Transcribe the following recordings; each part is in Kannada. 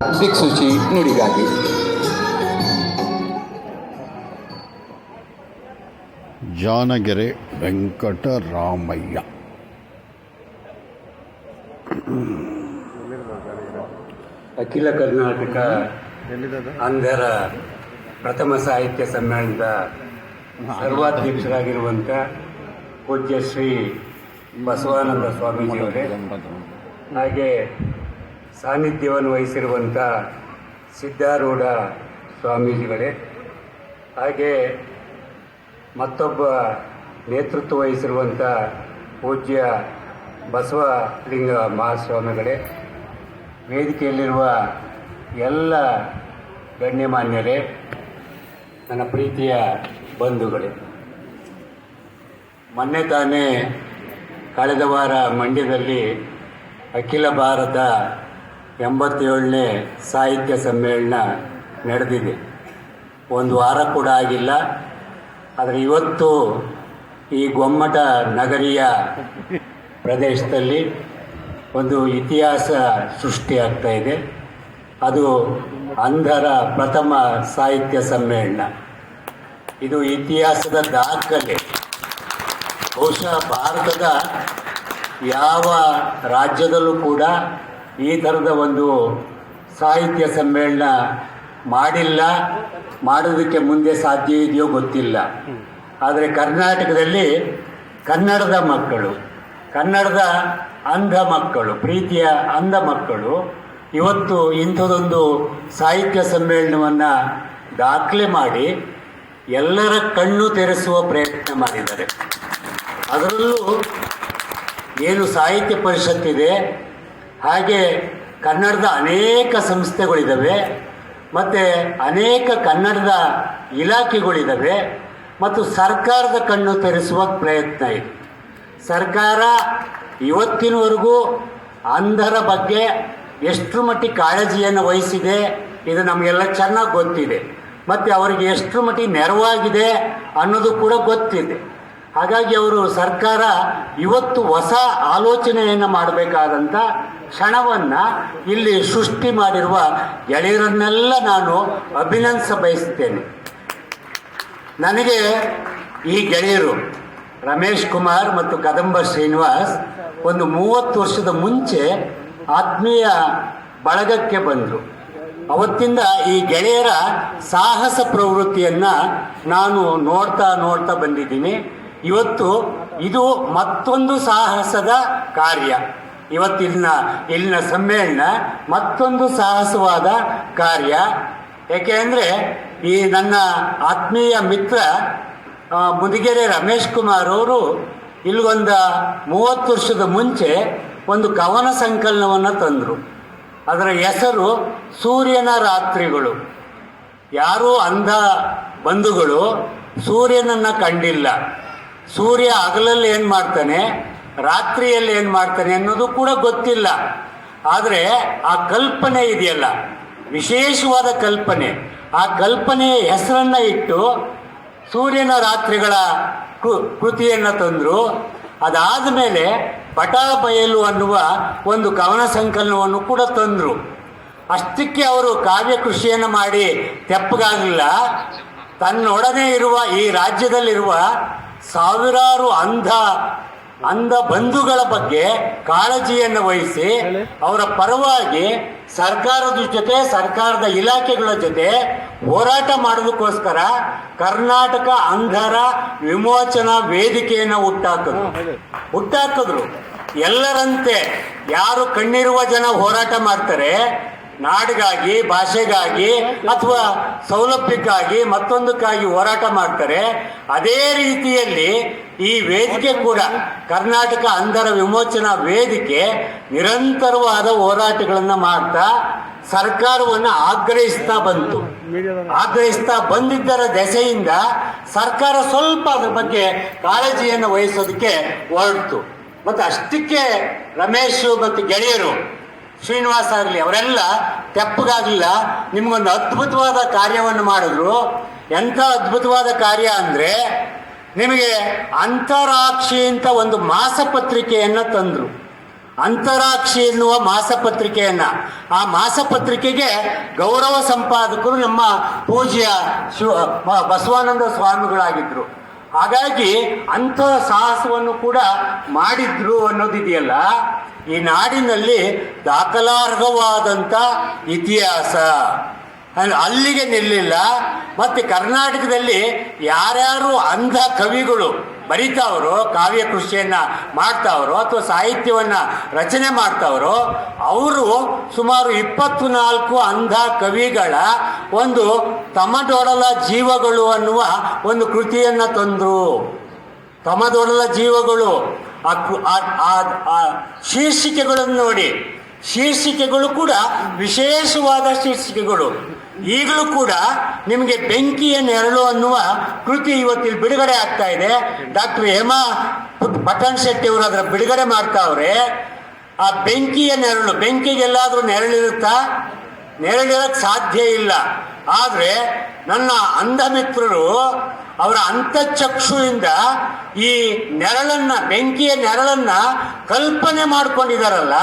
ದಿಕ್ಸೂಚಿ ನುಡಿಗಾಗಿ. ಜಾನಗೆರೆ ವೆಂಕಟರಾಮಯ್ಯ. ಅಖಿಲ ಕರ್ನಾಟಕ ಅಂಧರ ಪ್ರಥಮ ಸಾಹಿತ್ಯ ಸಮ್ಮೇಳನದ ಸರ್ವಾಧ್ಯಕ್ಷರಾಗಿರುವಂಥ ಪೂಜ್ಯ ಶ್ರೀ ಬಸವಾನಂದ ಸ್ವಾಮೀಜಿಯವರೇ. ಹಾಗೆ ಸಾನ್ನಿಧ್ಯವನ್ನು ವಹಿಸಿರುವಂಥ ಸಿದ್ಧಾರೂಢ ಸ್ವಾಮೀಜಿಗಳೇ, ಹಾಗೆ ಮತ್ತೊಬ್ಬ ನೇತೃತ್ವ ವಹಿಸಿರುವಂಥ ಪೂಜ್ಯ ಬಸವಲಿಂಗ ಮಹಾಸ್ವಾಮಿಗಳೇ, ವೇದಿಕೆಯಲ್ಲಿರುವ ಎಲ್ಲ ಗಣ್ಯಮಾನ್ಯರೇ, ನನ್ನ ಪ್ರೀತಿಯ ಬಂಧುಗಳೇ. ಮೊನ್ನೆ ತಾನೇ ಕಳೆದ ವಾರ ಮಂಡ್ಯದಲ್ಲಿ ಅಖಿಲ ಭಾರತ ಎಂಬತ್ತೇಳನೇ ಸಾಹಿತ್ಯ ಸಮ್ಮೇಳನ ನಡೆದಿದೆ. ಒಂದು ವಾರ ಕೂಡ ಆಗಿಲ್ಲ. ಆದರೆ ಇವತ್ತು ಈ ಗೊಮ್ಮಟ ನಗರಿಯ ಪ್ರದೇಶದಲ್ಲಿ ಒಂದು ಇತಿಹಾಸ ಸೃಷ್ಟಿಯಾಗ್ತಾ ಇದೆ. ಅದು ಅಂಧರ ಪ್ರಥಮ ಸಾಹಿತ್ಯ ಸಮ್ಮೇಳನ. ಇದು ಇತಿಹಾಸದ ದಾಖಲೆ. ಬಹುಶಃ ಭಾರತದ ಯಾವ ರಾಜ್ಯದಲ್ಲೂ ಕೂಡ ಈ ಥರದ ಒಂದು ಸಾಹಿತ್ಯ ಸಮ್ಮೇಳನ ಮಾಡಿಲ್ಲ. ಮಾಡೋದಕ್ಕೆ ಮುಂದೆ ಸಾಧ್ಯ ಇದೆಯೋ ಗೊತ್ತಿಲ್ಲ. ಆದರೆ ಕರ್ನಾಟಕದಲ್ಲಿ ಕನ್ನಡದ ಮಕ್ಕಳು, ಕನ್ನಡದ ಅಂಧ ಮಕ್ಕಳು, ಪ್ರೀತಿಯ ಅಂಧ ಮಕ್ಕಳು ಇವತ್ತು ಇಂಥದೊಂದು ಸಾಹಿತ್ಯ ಸಮ್ಮೇಳನವನ್ನು ದಾಖಲೆ ಮಾಡಿ ಎಲ್ಲರ ಕಣ್ಣು ತೆರೆಸುವ ಪ್ರಯತ್ನ ಮಾಡಿದ್ದಾರೆ. ಅದರಲ್ಲೂ ಏನು ಸಾಹಿತ್ಯ ಪರಿಷತ್ತಿದೆ ಹಾಗೆ ಕನ್ನಡದ ಅನೇಕ ಸಂಸ್ಥೆಗಳಿದ್ದಾವೆ ಮತ್ತು ಅನೇಕ ಕನ್ನಡದ ಇಲಾಖೆಗಳಿದ್ದಾವೆ ಮತ್ತು ಸರ್ಕಾರದ ಕಣ್ಣು ತರಿಸುವ ಪ್ರಯತ್ನ ಇದೆ. ಸರ್ಕಾರ ಇವತ್ತಿನವರೆಗೂ ಅಂಧರ ಬಗ್ಗೆ ಎಷ್ಟು ಮಟ್ಟಿಗೆ ಕಾಳಜಿಯನ್ನು ವಹಿಸಿದೆ, ಇದು ನಮಗೆಲ್ಲ ಚೆನ್ನಾಗಿ ಗೊತ್ತಿದೆ. ಮತ್ತು ಅವರಿಗೆ ಎಷ್ಟು ಮಟ್ಟಿಗೆ ನೆರವಾಗಿದೆ ಅನ್ನೋದು ಕೂಡ ಗೊತ್ತಿದೆ. ಹಾಗಾಗಿ ಅವರು ಸರ್ಕಾರ ಇವತ್ತು ಹೊಸ ಆಲೋಚನೆಯನ್ನು ಮಾಡಬೇಕಾದಂಥ ಕ್ಷಣವನ್ನು ಇಲ್ಲಿ ಸೃಷ್ಟಿ ಮಾಡಿರುವ ಗೆಳೆಯರನ್ನೆಲ್ಲ ನಾನು ಅಭಿನಂದಿಸ ಬಯಸ್ತೇನೆ ನನಗೆ ಈ ಗೆಳೆಯರು ರಮೇಶ್ ಕುಮಾರ್ ಮತ್ತು ಕದಂಬ ಶ್ರೀನಿವಾಸ್ ಒಂದು ಮೂವತ್ತು ವರ್ಷದ ಮುಂಚೆ ಆತ್ಮೀಯ ಬಳಗಕ್ಕೆ ಬಂದರು. ಅವತ್ತಿಂದ ಈ ಗೆಳೆಯರ ಸಾಹಸ ಪ್ರವೃತ್ತಿಯನ್ನು ನಾನು ನೋಡ್ತಾ ನೋಡ್ತಾ ಬಂದಿದ್ದೀನಿ. ಇವತ್ತು ಇದು ಮತ್ತೊಂದು ಸಾಹಸದ ಕಾರ್ಯ. ಇವತ್ತಿನ ಇಲ್ಲಿನ ಸಮ್ಮೇಳನ ಮತ್ತೊಂದು ಸಾಹಸವಾದ ಕಾರ್ಯ. ಏಕೆ ಅಂದರೆ ಈ ನನ್ನ ಆತ್ಮೀಯ ಮಿತ್ರ ಮುದಿಗೆರೆ ರಮೇಶ್ ಕುಮಾರ್ ಅವರು ಇಲ್ಲಿಗೊಂದು ಮೂವತ್ತು ವರ್ಷದ ಮುಂಚೆ ಒಂದು ಕವನ ಸಂಕಲನವನ್ನು ತಂದರು. ಅದರ ಹೆಸರು ಸೂರ್ಯನ ರಾತ್ರಿಗಳು. ಯಾರೂ ಅಂಧ ಬಂಧುಗಳು ಸೂರ್ಯನನ್ನು ಕಂಡಿಲ್ಲ. ಸೂರ್ಯ ಹಗಲಲ್ಲಿ ಏನು ಮಾಡ್ತಾನೆ? ರಾತ್ರಿಯಲ್ಲಿ ಏನು ಮಾಡ್ತಾನೆ ಅನ್ನೋದು ಕೂಡ ಗೊತ್ತಿಲ್ಲ. ಆದರೆ ಆ ಕಲ್ಪನೆ ಇದೆಯಲ್ಲ, ವಿಶೇಷವಾದ ಕಲ್ಪನೆ. ಆ ಕಲ್ಪನೆಯ ಹೆಸರನ್ನು ಇಟ್ಟು ಸೂರ್ಯನ ರಾತ್ರಿಗಳ ಕೃ, ಕೃತಿಯನ್ನು ತಂದರು. ಅದಾದ ಮೇಲೆ ಪಟ ಬಯಲು ಅನ್ನುವ ಒಂದು ಕವನ ಸಂಕಲನವನ್ನು ಕೂಡ ತಂದರು. ಅಷ್ಟಕ್ಕೆ ಅವರು ಕಾವ್ಯ ಕೃಷಿಯನ್ನು ಮಾಡಿ ತೆಪ್ಪಗಾಗಲಿಲ್ಲ ತನ್ನೊಡನೆ ಇರುವ ಈ ರಾಜ್ಯದಲ್ಲಿರುವ ಸಾವಿರಾರು ಅಂಧ ಅಂಧ ಬಂಧುಗಳ ಬಗ್ಗೆ ಕಾಳಜಿಯನ್ನು ವಹಿಸಿ ಅವರ ಪರವಾಗಿ ಸರ್ಕಾರದ ಜೊತೆ ಸರ್ಕಾರದ ಇಲಾಖೆಗಳ ಜೊತೆ ಹೋರಾಟ ಮಾಡೋದಕ್ಕೋಸ್ಕರ ಕರ್ನಾಟಕ ಅಂಧರ ವಿಮೋಚನಾ ವೇದಿಕೆಯನ್ನು ಹುಟ್ಟಾಕಿದ್ರು. ಹುಟ್ಟಾಕಿದ್ರು. ಎಲ್ಲರಂತೆ ಯಾರು ಕಣ್ಣಿರುವ ಜನ ಹೋರಾಟ ಮಾಡ್ತಾರೆ ನಾಡಿಗಾಗಿ, ಭಾಷೆಗಾಗಿ ಅಥವಾ ಸೌಲಭ್ಯಕ್ಕಾಗಿ ಮತ್ತೊಂದಕ್ಕಾಗಿ ಹೋರಾಟ ಮಾಡ್ತಾರೆ. ಅದೇ ರೀತಿಯಲ್ಲಿ ಈ ವೇದಿಕೆ ಕೂಡ ಕರ್ನಾಟಕ ಅಂಧರ ವಿಮೋಚನಾ ವೇದಿಕೆ ನಿರಂತರವಾದ ಹೋರಾಟಗಳನ್ನು ಮಾಡ್ತಾ ಸರ್ಕಾರವನ್ನು ಆಗ್ರಹಿಸ್ತಾ ಬಂತು. ಆಗ್ರಹಿಸ್ತಾ ಬಂದಿದ್ದರ ದೆಸೆಯಿಂದ ಸರ್ಕಾರ ಸ್ವಲ್ಪ ಅದರ ಬಗ್ಗೆ ಕಾಳಜಿಯನ್ನು ವಹಿಸೋದಕ್ಕೆ ಹೊರಡ್ತು. ಮತ್ತು ಅಷ್ಟಕ್ಕೆ ರಮೇಶ್ ಮತ್ತು ಗೆಳೆಯರು ಶ್ರೀನಿವಾಸ್ ಆಗಲಿ ಅವರೆಲ್ಲ ತೆಪ್ಪಗಾಗಲಿಲ್ಲ ನಿಮಗೊಂದು ಅದ್ಭುತವಾದ ಕಾರ್ಯವನ್ನು ಮಾಡಿದ್ರು. ಎಂಥ ಅದ್ಭುತವಾದ ಕಾರ್ಯ ಅಂದರೆ ನಿಮಗೆ ಅಂತರಾಕ್ಷಿ ಅಂತ ಒಂದು ಮಾಸಪತ್ರಿಕೆಯನ್ನು ತಂದರು. ಅಂತರಾಕ್ಷಿ ಎನ್ನುವ ಮಾಸಪತ್ರಿಕೆಯನ್ನು. ಆ ಮಾಸಪತ್ರಿಕೆಗೆ ಗೌರವ ಸಂಪಾದಕರು ನಮ್ಮ ಪೂಜ್ಯ ಶಿವ ಬಸವಾನಂದ ಸ್ವಾಮಿಗಳಾಗಿದ್ರು. ಹಾಗಾಗಿ ಅಂಥ ಸಾಹಸವನ್ನು ಕೂಡ ಮಾಡಿದ್ರು ಅನ್ನೋದಿದೆಯಲ್ಲ? ಈ ನಾಡಿನಲ್ಲಿ ದಾಖಲಾರ್ಹವಾದಂಥ ಇತಿಹಾಸ. ಅಲ್- ಅಲ್ಲಿಗೆ ನಿಲ್ಲಿಲ್ಲ. ಮತ್ತೆ ಕರ್ನಾಟಕದಲ್ಲಿ ಯಾರ್ಯಾರು ಅಂಧ ಕವಿಗಳು ಬರಿತಾವ್ರೋ, ಕಾವ್ಯ ಕೃಷಿಯನ್ನು ಮಾಡ್ತಾವ್ರೋ ಅಥವಾ ಸಾಹಿತ್ಯವನ್ನು ರಚನೆ ಮಾಡ್ತಾವ್ರೋ, ಅವರು ಸುಮಾರು ಇಪ್ಪತ್ತು ನಾಲ್ಕು ಅಂಧ ಕವಿಗಳ ಒಂದು ತಮದೊಡಲ ಜೀವಗಳು ಅನ್ನುವ ಒಂದು ಕೃತಿಯನ್ನು ತಂದರು. ತಮದೊಡಲ ಜೀವಗಳು ಆ ಶೀರ್ಷಿಕೆಗಳನ್ನು ನೋಡಿ. ಶೀರ್ಷಿಕೆಗಳು ಕೂಡ ವಿಶೇಷವಾದ ಶೀರ್ಷಿಕೆಗಳು. ಈಗಲೂ ಕೂಡ ನಿಮಗೆ ಬೆಂಕಿಯ ನೆರಳು ಅನ್ನುವ ಕೃತಿ ಇವತ್ತಿಲ್ಲಿ ಬಿಡುಗಡೆ ಆಗ್ತಾ ಇದೆ. ಡಾಕ್ಟರ್ ಹೇಮಾ ಪಟ್ಟಣ್ ಶೆಟ್ಟಿ ಅವರು ಅದರ ಬಿಡುಗಡೆ ಮಾಡ್ತಾವ್ರೆ ಆ ಬೆಂಕಿಯ ನೆರಳು, ಬೆಂಕಿಗೆಲ್ಲಾದರೂ ನೆರಳಿರುತ್ತಾ? ನೆರಳಿರಕ್ಕೆ ಸಾಧ್ಯ ಇಲ್ಲ. ಆದರೆ ನನ್ನ ಅಂಧ ಮಿತ್ರರು ಅವರ ಅಂತಚಕ್ಷುವಿಂದ ಈ ನೆರಳನ್ನ, ಬೆಂಕಿಯ ನೆರಳನ್ನ ಕಲ್ಪನೆ ಮಾಡ್ಕೊಂಡಿದಾರಲ್ಲ,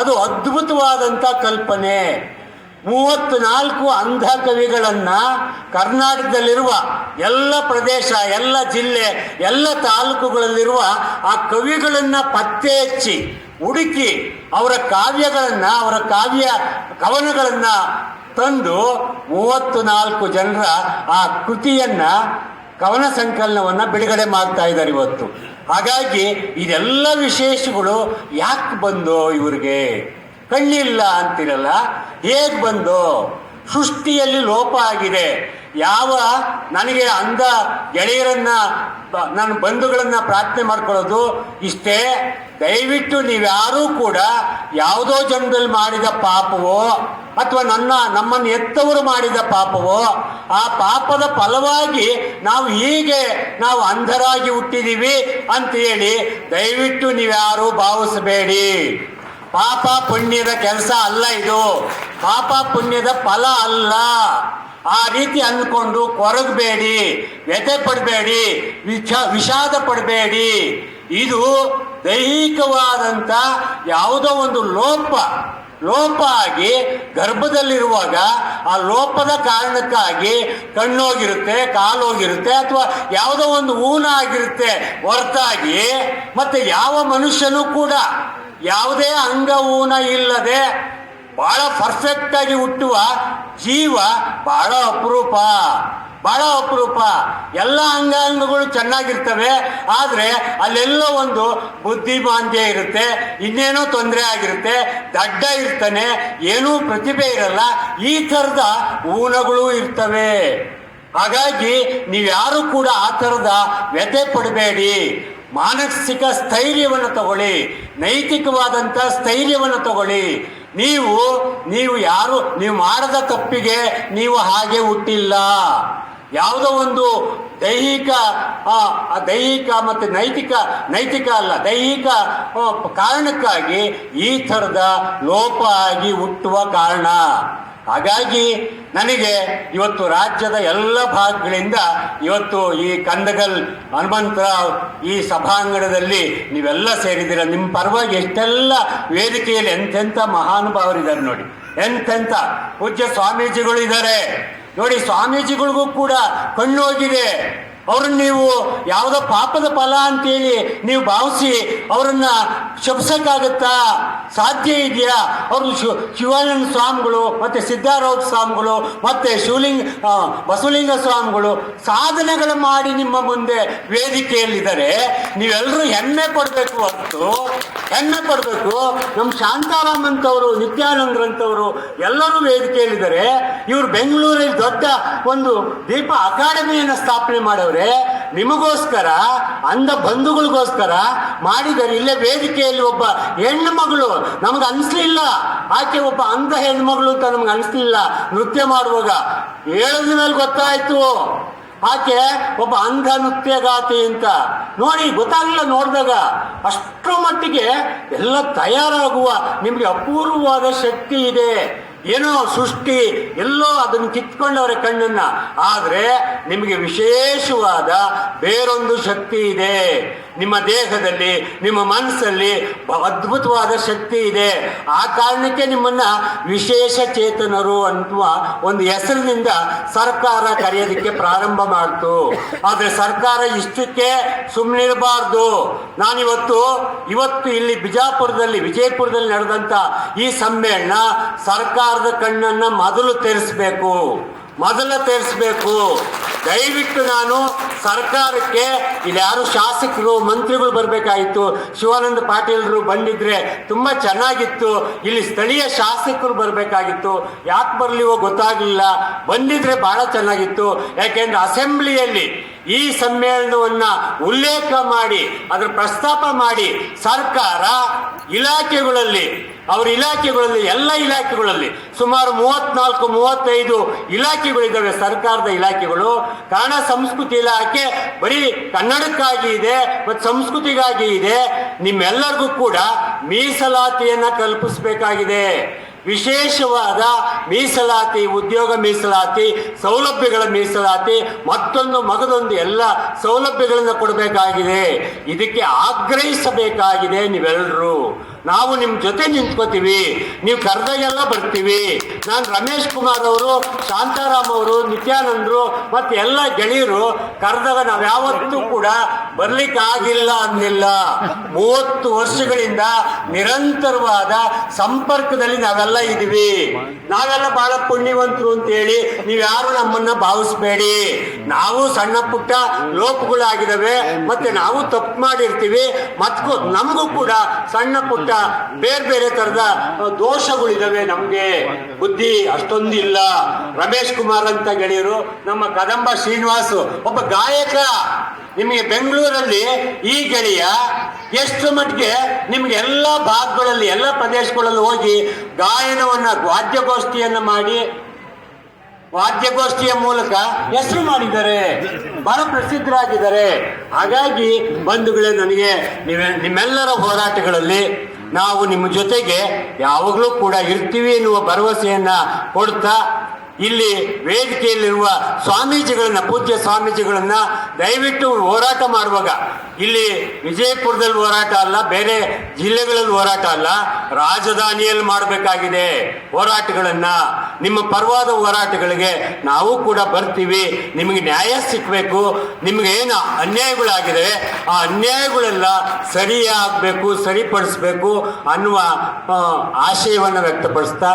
ಅದು ಅದ್ಭುತವಾದಂಥ ಕಲ್ಪನೆ. ಮೂವತ್ತು ನಾಲ್ಕು ಅಂಧ ಕವಿಗಳನ್ನು ಕರ್ನಾಟಕದಲ್ಲಿರುವ ಎಲ್ಲ ಪ್ರದೇಶ, ಎಲ್ಲ ಜಿಲ್ಲೆ, ಎಲ್ಲ ತಾಲೂಕುಗಳಲ್ಲಿರುವ ಆ ಕವಿಗಳನ್ನು ಪತ್ತೆ ಹಚ್ಚಿ, ಹುಡುಕಿ ಅವರ ಕಾವ್ಯಗಳನ್ನು, ಅವರ ಕಾವ್ಯ ಕವನಗಳನ್ನು ತಂದು ಮೂವತ್ತು ನಾಲ್ಕು ಜನರ ಆ ಕೃತಿಯನ್ನು ಕವನ ಸಂಕಲನವನ್ನು ಬಿಡುಗಡೆ ಮಾಡ್ತಾ ಇದ್ದಾರೆ ಇವತ್ತು. ಹಾಗಾಗಿ ಇದೆಲ್ಲ ವಿಶೇಷಗಳು ಯಾಕೆ ಬಂದು ಇವ್ರಿಗೆ? ಕಣ್ಣಿಲ್ಲ ಅಂತಿರಲ್ಲ, ಹೇಗೆ ಬಂದು? ಸೃಷ್ಟಿಯಲ್ಲಿ ಲೋಪ ಆಗಿದೆ. ಯಾವ ನನಗೆ ಅಂಧ ಗೆಳೆಯರನ್ನ, ನನ್ನ ಬಂಧುಗಳನ್ನ ಪ್ರಾರ್ಥನೆ ಮಾಡ್ಕೊಳ್ಳೋದು ಇಷ್ಟೇ? ದಯವಿಟ್ಟು ನೀವ್ಯಾರೂ ಕೂಡ ಯಾವುದೋ ಜನ್ಮದಲ್ಲಿ ಮಾಡಿದ ಪಾಪವೋ, ಅಥವಾ ನನ್ನ, ನಮ್ಮನ್ನು ಎತ್ತವರು ಮಾಡಿದ ಪಾಪವೋ, ಆ ಪಾಪದ ಫಲವಾಗಿ ನಾವು ಹೀಗೆ ನಾವು ಅಂಧರಾಗಿ ಹುಟ್ಟಿದೀವಿ ಅಂತ ಹೇಳಿ ದಯವಿಟ್ಟು ನೀವ್ಯಾರೂ ಭಾವಿಸಬೇಡಿ. ಪಾಪ ಪುಣ್ಯದ ಕೆಲಸ ಅಲ್ಲ ಇದು. ಪಾಪ ಪುಣ್ಯದ ಫಲ ಅಲ್ಲ. ಆ ರೀತಿ ಅಂದ್ಕೊಂಡು ಕೊರಗಬೇಡಿ ವ್ಯಥೆ ಪಡಬೇಡಿ ವಿಷ ವಿಷಾದ ಪಡಬೇಡಿ ಇದು ದೈಹಿಕವಾದಂಥ ಯಾವುದೋ ಒಂದು ಲೋಪ. ಲೋಪ ಆಗಿ ಗರ್ಭದಲ್ಲಿರುವಾಗ ಆ ಲೋಪದ ಕಾರಣಕ್ಕಾಗಿ ಕಣ್ಣೋಗಿರುತ್ತೆ, ಕಾಲೋಗಿರುತ್ತೆ ಅಥವಾ ಯಾವುದೋ ಒಂದು ಊನ ಆಗಿರುತ್ತೆ ಹೊರತಾಗಿ, ಮತ್ತೆ ಯಾವ ಮನುಷ್ಯನೂ ಕೂಡ ಯಾವುದೇ ಅಂಗ ಊನ ಇಲ್ಲದೆ ಬಹಳ ಪರ್ಫೆಕ್ಟ್ ಆಗಿ ಹುಟ್ಟುವ ಜೀವ ಬಹಳ ಅಪರೂಪ. ಬಹಳ ಅಪರೂಪ. ಎಲ್ಲ ಅಂಗಾಂಗಗಳು ಚೆನ್ನಾಗಿರ್ತವೆ, ಆದರೆ ಅಲ್ಲೆಲ್ಲೋ ಒಂದು ಬುದ್ಧಿಮಾಂದ್ಯ ಇರುತ್ತೆ, ಇನ್ನೇನೋ ತೊಂದರೆ ಆಗಿರುತ್ತೆ, ದಡ್ಡ ಇರ್ತಾನೆ, ಏನೂ ಪ್ರತಿಭೆ ಇರಲ್ಲ, ಈ ಥರದ ಊನಗಳು ಇರ್ತವೆ. ಹಾಗಾಗಿ ನೀವ್ಯಾರು ಕೂಡ ಆ ಥರದ ವ್ಯಥೆ ಪಡಬೇಡಿ. ಮಾನಸಿಕ ಸ್ಥೈರ್ಯವನ್ನು ತಗೊಳ್ಳಿ ನೈತಿಕವಾದಂಥ ಸ್ಥೈರ್ಯವನ್ನು ತಗೊಳ್ಳಿ. ನೀವು ನೀವು ಯಾರು, ನೀವು ಮಾಡದ ತಪ್ಪಿಗೆ ನೀವು ಹಾಗೆ ಹುಟ್ಟಿಲ್ಲ. ಯಾವುದೋ ಒಂದು ದೈಹಿಕ ದೈಹಿಕ ಮತ್ತು ನೈತಿಕ ನೈತಿಕ ಅಲ್ಲ, ದೈಹಿಕ ಕಾರಣಕ್ಕಾಗಿ ಈ ಥರದ ಲೋಪ ಆಗಿ ಹುಟ್ಟುವ ಕಾರಣ. ಹಾಗಾಗಿ ನನಗೆ ಇವತ್ತು ರಾಜ್ಯದ ಎಲ್ಲ ಭಾಗಗಳಿಂದ ಇವತ್ತು ಈ ಕಂದಗಲ್, ಹನುಮಂತರಾವ್ ಈ ಸಭಾಂಗಣದಲ್ಲಿ ನೀವೆಲ್ಲ ಸೇರಿದ್ದೀರ. ನಿಮ್ಮ ಪರವಾಗಿ ಎಷ್ಟೆಲ್ಲ ವೇದಿಕೆಯಲ್ಲಿ ಎಂತೆಂಥ ಮಹಾನುಭಾವರಿದ್ದಾರೆ ನೋಡಿ. ಎಂತೆಂಥ ಪೂಜ್ಯ ಸ್ವಾಮೀಜಿಗಳು ಇದ್ದಾರೆ. ನೋಡಿ, ಸ್ವಾಮೀಜಿಗಳಿಗೂ ಕೂಡ ಕಣ್ಣು ಹೋಗಿದೆ. ಅವ್ರನ್ನ ನೀವು ಯಾವುದೋ ಪಾಪದ ಫಲ ಅಂತೇಳಿ ನೀವು ಭಾವಿಸಿ ಅವರನ್ನ ಶಪಿಸಕ್ಕಾಗತ್ತಾ? ಸಾಧ್ಯ ಇದೆಯಾ? ಅವರು ಶಿವ ಶಿವಾನಂದ ಸ್ವಾಮಿಗಳು, ಮತ್ತೆ ಸಿದ್ಧಾರೂಢ ಸ್ವಾಮಿಗಳು, ಮತ್ತೆ ಶಿವಲಿಂಗ ಬಸವಲಿಂಗ ಸ್ವಾಮಿಗಳು ಸಾಧನೆಗಳು ಮಾಡಿ ನಿಮ್ಮ ಮುಂದೆ ವೇದಿಕೆಯಲ್ಲಿದ್ದಾರೆ ನೀವೆಲ್ಲರೂ ಹೆಮ್ಮೆ ಪಡಬೇಕು ಹೊರತು, ಹೆಮ್ಮೆ ಪಡಬೇಕು. ನಮ್ಮ ಶಾಂತಾರಾಮ್ ಅಂತವರು ನಿತ್ಯಾನಂದ್ರಂತವರು ಎಲ್ಲರೂ ವೇದಿಕೆಯಲ್ಲಿದ್ದಾರೆ ಇವರು ಬೆಂಗಳೂರಲ್ಲಿ ದೊಡ್ಡ ಒಂದು ದೀಪ ಅಕಾಡೆಮಿಯನ್ನು ಸ್ಥಾಪನೆ ಮಾಡವ್ರೆ ನಿಮಗೋಸ್ಕರ, ಅಂಧ ಬಂಧುಗಳಿಗೋಸ್ಕರ ಮಾಡಿದ್ದಾರೆ ಇಲ್ಲೇ ವೇದಿಕೆಯಲ್ಲಿ ಒಬ್ಬ ಹೆಣ್ಣು ಮಗಳು ನಮ್ಗೆ ಅನಿಸ್ಲಿಲ್ಲ. ಆಕೆ ಒಬ್ಬ ಅಂಧ ಹೆಣ್ಮಗಳು ಅಂತ ನಮ್ಗೆ ಅನಿಸ್ಲಿಲ್ಲ. ನೃತ್ಯ ಮಾಡುವಾಗ ಹೇಳಿದ ಮೇಲೆ ಗೊತ್ತಾಯ್ತು. ಆಕೆ ಒಬ್ಬ ಅಂಧ ನೃತ್ಯಗಾತಿ ಅಂತ. ನೋಡಿ, ಗೊತ್ತಾಗಲಿಲ್ಲ ನೋಡಿದಾಗ. ಅಷ್ಟರ ಮಟ್ಟಿಗೆ ಎಲ್ಲ ತಯಾರಾಗುವ ನಿಮಗೆ ಅಪೂರ್ವವಾದ ಶಕ್ತಿ ಇದೆ. ಏನೋ ಸೃಷ್ಟಿ ಎಲ್ಲೋ ಅದನ್ನು ಕಿತ್ಕೊಂಡವ್ರೆ ಕಣ್ಣನ್ನ. ಆದರೆ ನಿಮಗೆ ವಿಶೇಷವಾದ ಬೇರೊಂದು ಶಕ್ತಿ ಇದೆ. ನಿಮ್ಮ ದೇಹದಲ್ಲಿ, ನಿಮ್ಮ ಮನಸ್ಸಲ್ಲಿ ಅದ್ಭುತವಾದ ಶಕ್ತಿ ಇದೆ. ಆ ಕಾರಣಕ್ಕೆ ನಿಮ್ಮನ್ನ ವಿಶೇಷ ಚೇತನರು ಅನ್ನುವ ಒಂದು ಹೆಸರಿನಿಂದ ಸರ್ಕಾರ ಕರೆಯೋದಕ್ಕೆ ಪ್ರಾರಂಭ ಮಾಡ್ತು. ಆದರೆ ಸರ್ಕಾರ ಇಷ್ಟಕ್ಕೆ ಸುಮ್ಮನಿರಬಾರ್ದು ನಾನಿವತ್ತು, ಇವತ್ತು ಇಲ್ಲಿ ಬಿಜಾಪುರದಲ್ಲಿ, ವಿಜಯಪುರದಲ್ಲಿ ನಡೆದಂತ ಈ ಸಮ್ಮೇಳನ ಸರ್ಕಾರದ ಕಣ್ಣನ್ನ ಮೊದಲು ತೆರೆಸ್ಬೇಕು. ಮೊದಲ ತೆರೆಸ್ಬೇಕು. ದಯವಿಟ್ಟು ನಾನು ಸರ್ಕಾರಕ್ಕೆ, ಇಲ್ಲಿ ಯಾರು ಶಾಸಕರು, ಮಂತ್ರಿಗಳು ಬರಬೇಕಾಗಿತ್ತು. ಶಿವಾನಂದ ಪಾಟೀಲ್ರು ಬಂದಿದ್ರೆ ತುಂಬ ಚೆನ್ನಾಗಿತ್ತು. ಇಲ್ಲಿ ಸ್ಥಳೀಯ ಶಾಸಕರು ಬರಬೇಕಾಗಿತ್ತು. ಯಾಕೆ ಬರಲಿವೋ ಗೊತ್ತಾಗಲಿಲ್ಲ. ಬಂದಿದ್ರೆ ಭಾಳ ಚೆನ್ನಾಗಿತ್ತು. ಯಾಕೆಂದ್ರೆ ಅಸೆಂಬ್ಲಿಯಲ್ಲಿ ಈ ಸಮ್ಮೇಳನವನ್ನ ಉಲ್ಲೇಖ ಮಾಡಿ, ಅದರ ಪ್ರಸ್ತಾಪ ಮಾಡಿ ಸರ್ಕಾರ ಇಲಾಖೆಗಳಲ್ಲಿ, ಅವರ ಇಲಾಖೆಗಳಲ್ಲಿ, ಎಲ್ಲ ಇಲಾಖೆಗಳಲ್ಲಿ ಸುಮಾರು ಮೂವತ್ನಾಲ್ಕು, ಮೂವತ್ತೈದು ಇಲಾಖೆಗಳಿದ್ದಾವೆ ಸರ್ಕಾರದ ಇಲಾಖೆಗಳು. ಕನ್ನಡ ಸಂಸ್ಕೃತಿ ಇಲಾಖೆ ಬರೀ ಕನ್ನಡಕ್ಕಾಗಿ ಇದೆ, ಮತ್ತು ಸಂಸ್ಕೃತಿಗಾಗಿ ಇದೆ. ನಿಮ್ಮೆಲ್ಲರಿಗೂ ಕೂಡ ಮೀಸಲಾತಿಯನ್ನು ಕಲ್ಪಿಸಬೇಕಾಗಿದೆ. ವಿಶೇಷವಾದ ಮೀಸಲಾತಿ ಉದ್ಯೋಗ ಮೀಸಲಾತಿ ಸೌಲಭ್ಯಗಳ ಮೀಸಲಾತಿ ಮತ್ತೊಂದು ಮಗದೊಂದು ಎಲ್ಲ ಸೌಲಭ್ಯಗಳನ್ನು ಕೊಡಬೇಕಾಗಿದೆ. ಇದಕ್ಕೆ ಆಗ್ರಹಿಸಬೇಕಾಗಿದೆ ನೀವೆಲ್ಲರೂ ನಾವು ನಿಮ್ಮ ಜೊತೆ ನಿಂತ್ಕೋತೀವಿ. ನೀವು ಕರೆದಾಗೆಲ್ಲ ಬರ್ತೀವಿ. ನಾನು ರಮೇಶ್ ಕುಮಾರ್ ಅವರು, ಶಾಂತಾರಾಮ್ ಅವರು, ನಿತ್ಯಾನಂದರು ಮತ್ತು ಎಲ್ಲ ಗೆಳೆಯರು ಕರೆದಾಗ ನಾವು ಯಾವತ್ತೂ ಕೂಡ ಬರ್ಲಿಕ್ಕಾಗಿಲ್ಲ ಅಂದಿಲ್ಲ. ಮೂವತ್ತು ವರ್ಷಗಳಿಂದ ನಿರಂತರವಾದ ಸಂಪರ್ಕದಲ್ಲಿ ನಾವೆಲ್ಲ ಇದ್ದೀವಿ. ನಾವೆಲ್ಲ ಬಹಳ ಪುಣ್ಯವಂತರು ಅಂತ ಹೇಳಿ ನೀವು ಯಾರು ನಮ್ಮನ್ನ ಭಾವಿಸ್ಬೇಡಿ. ನಾವು ಸಣ್ಣ ಪುಟ್ಟ ಲೋಪಗಳಾಗಿದ್ದಾವೆ ಮತ್ತೆ ನಾವು ತಪ್ಪು ಮಾಡಿರ್ತೀವಿ. ಮತ್ತು ನಮಗೂ ಕೂಡ ಸಣ್ಣ ಪುಟ್ಟ ಬೇರೆ ಬೇರೆ ತರದ ದೋಷಗಳಿದಾವೆ ನಮ್ಗೆ. ಬುದ್ಧಿ ಅಷ್ಟೊಂದಿಲ್ಲ. ರಮೇಶ್ ಕುಮಾರ್ ಅಂತ ಗೆಳೆಯರು, ನಮ್ಮ ಕದಂಬ ಶ್ರೀನಿವಾಸ್ ಒಬ್ಬ ಗಾಯಕ. ನಿಮಗೆ ಬೆಂಗಳೂರಲ್ಲಿ ಈ ಗೆಳೆಯ ಎಷ್ಟು ಮಟ್ಟಿಗೆ ನಿಮ್ಗೆ ಎಲ್ಲ ಭಾಗಗಳಲ್ಲಿ, ಎಲ್ಲ ಪ್ರದೇಶಗಳಲ್ಲಿ ಹೋಗಿ ಗಾಯನವನ್ನ ವಾದ್ಯಗೋಷ್ಠಿಯನ್ನ ಮಾಡಿ ವಾದ್ಯಗೋಷ್ಠಿಯ ಮೂಲಕ ಹೆಸರು ಮಾಡಿದ್ದಾರೆ. ಬಹಳ ಪ್ರಸಿದ್ಧರಾಗಿದ್ದಾರೆ ಹಾಗಾಗಿ ಬಂಧುಗಳೇ ನನಗೆ ನೀವೇ ನಿಮ್ಮೆಲ್ಲರ ಹೋರಾಟಗಳಲ್ಲಿ ನಾವು ನಿಮ್ಮ ಜೊತೆಗೆ ಯಾವಾಗಲೂ ಕೂಡ ಇರ್ತೀವಿ ಎನ್ನುವ ಭರವಸೆಯನ್ನ ಕೊಡ್ತಾ ಇಲ್ಲಿ ವೇದಿಕೆಯಲ್ಲಿರುವ ಸ್ವಾಮೀಜಿಗಳನ್ನ, ಪೂಜ್ಯ ಸ್ವಾಮೀಜಿಗಳನ್ನ ದಯವಿಟ್ಟು ಹೋರಾಟ ಮಾಡುವಾಗ, ಇಲ್ಲಿ ವಿಜಯಪುರದಲ್ಲಿ ಹೋರಾಟ ಅಲ್ಲ, ಬೇರೆ ಜಿಲ್ಲೆಗಳಲ್ಲಿ ಹೋರಾಟ ಅಲ್ಲ, ರಾಜಧಾನಿಯಲ್ಲಿ ಮಾಡಬೇಕಾಗಿದೆ ಹೋರಾಟಗಳನ್ನ. ನಿಮ್ಮ ಪರವಾದ ಹೋರಾಟಗಳಿಗೆ ನಾವು ಕೂಡ ಬರ್ತೀವಿ, ನಿಮಗೆ ನ್ಯಾಯ ಸಿಕ್ಕಬೇಕು ನಿಮ್ಗೆ ಏನು ಅನ್ಯಾಯಗಳಾಗಿದೆ, ಆ ಅನ್ಯಾಯಗಳೆಲ್ಲ ಸರಿಯಾಗಬೇಕು, ಸರಿಪಡಿಸ್ಬೇಕು ಅನ್ನುವ ಆಶಯವನ್ನು ವ್ಯಕ್ತಪಡಿಸ್ತಾ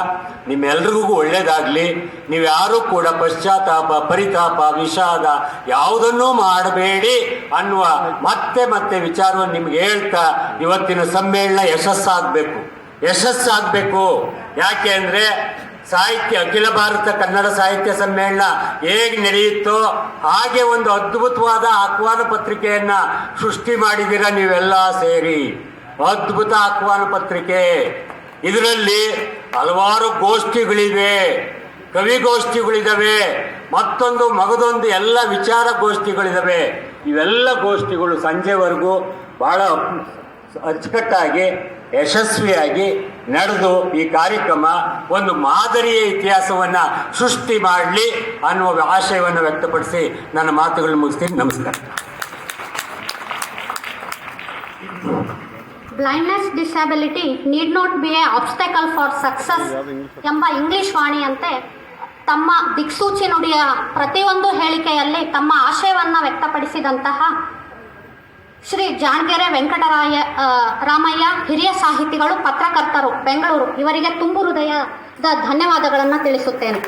ನಿಮ್ಮೆಲ್ರಿಗೂ ಒಳ್ಳೇದಾಗಲಿ. ನೀವು ಯಾರೂ ಕೂಡ ಪಶ್ಚಾತ್ತಾಪ, ಪರಿತಾಪ, ವಿಷಾದ ಯಾವುದನ್ನೂ ಮಾಡಬೇಡಿ ಅನ್ನುವ ಮತ್ತೆ ಮತ್ತೆ ವಿಚಾರವನ್ನು ನಿಮ್ಗೆ ಹೇಳ್ತಾ ಇವತ್ತಿನ ಸಮ್ಮೇಳನ ಯಶಸ್ಸಾಗಬೇಕು. ಯಶಸ್ಸಾಗಬೇಕು. ಯಾಕೆ ಅಂದರೆ ಸಾಹಿತ್ಯ, ಅಖಿಲ ಭಾರತ ಕನ್ನಡ ಸಾಹಿತ್ಯ ಸಮ್ಮೇಳನ ಹೇಗೆ ನಡೆಯುತ್ತೋ ಹಾಗೆ ಒಂದು ಅದ್ಭುತವಾದ ಆಹ್ವಾನ ಪತ್ರಿಕೆಯನ್ನು ಸೃಷ್ಟಿ ಮಾಡಿದ್ದೀರ ನೀವೆಲ್ಲ ಸೇರಿ. ಅದ್ಭುತ ಆಹ್ವಾನ ಪತ್ರಿಕೆ. ಇದರಲ್ಲಿ ಹಲವಾರು ಗೋಷ್ಠಿಗಳಿವೆ. ಕವಿಗೋಷ್ಠಿಗಳಿದಾವೆ, ಮತ್ತೊಂದು ಮಗದೊಂದು ಎಲ್ಲ ವಿಚಾರ ಗೋಷ್ಠಿಗಳಿದ್ದಾವೆ ಇವೆಲ್ಲ ಗೋಷ್ಠಿಗಳು ಸಂಜೆವರೆಗೂ ಬಹಳ ಅಚ್ಚುಕಟ್ಟಾಗಿ, ಯಶಸ್ವಿಯಾಗಿ ನಡೆದು ಈ ಕಾರ್ಯಕ್ರಮ ಒಂದು ಮಾದರಿಯ ಇತಿಹಾಸವನ್ನು ಸೃಷ್ಟಿ ಮಾಡಲಿ ಅನ್ನುವ ಆಶಯವನ್ನು ವ್ಯಕ್ತಪಡಿಸಿ ನನ್ನ ಮಾತುಗಳನ್ನು ಮುಗಿಸ್ತೀನಿ. ನಮಸ್ಕಾರ. Blindness disability need not be a obstacle for success ಎಂಬ ಇಂಗ್ಲಿಷ್ ವಾಣಿಯಂತೆ ತಮ್ಮ ದಿಕ್ಸೂಚಿ ನುಡಿಯ ಪ್ರತಿಯೊಂದು ಹೇಳಿಕೆಯಲ್ಲಿ ತಮ್ಮ ಆಶಯವನ್ನು ವ್ಯಕ್ತಪಡಿಸಿದಂತಹ ಶ್ರೀ ಜಾಣಗೆರೆ ವೆಂಕಟರಾಯ ರಾಮಯ್ಯ ಹಿರಿಯ ಸಾಹಿತಿಗಳು, ಪತ್ರಕರ್ತರು, ಬೆಂಗಳೂರು. ಇವರಿಗೆ ತುಂಬು ಹೃದಯದ ಧನ್ಯವಾದಗಳನ್ನು ತಿಳಿಸುತ್ತೇನೆ.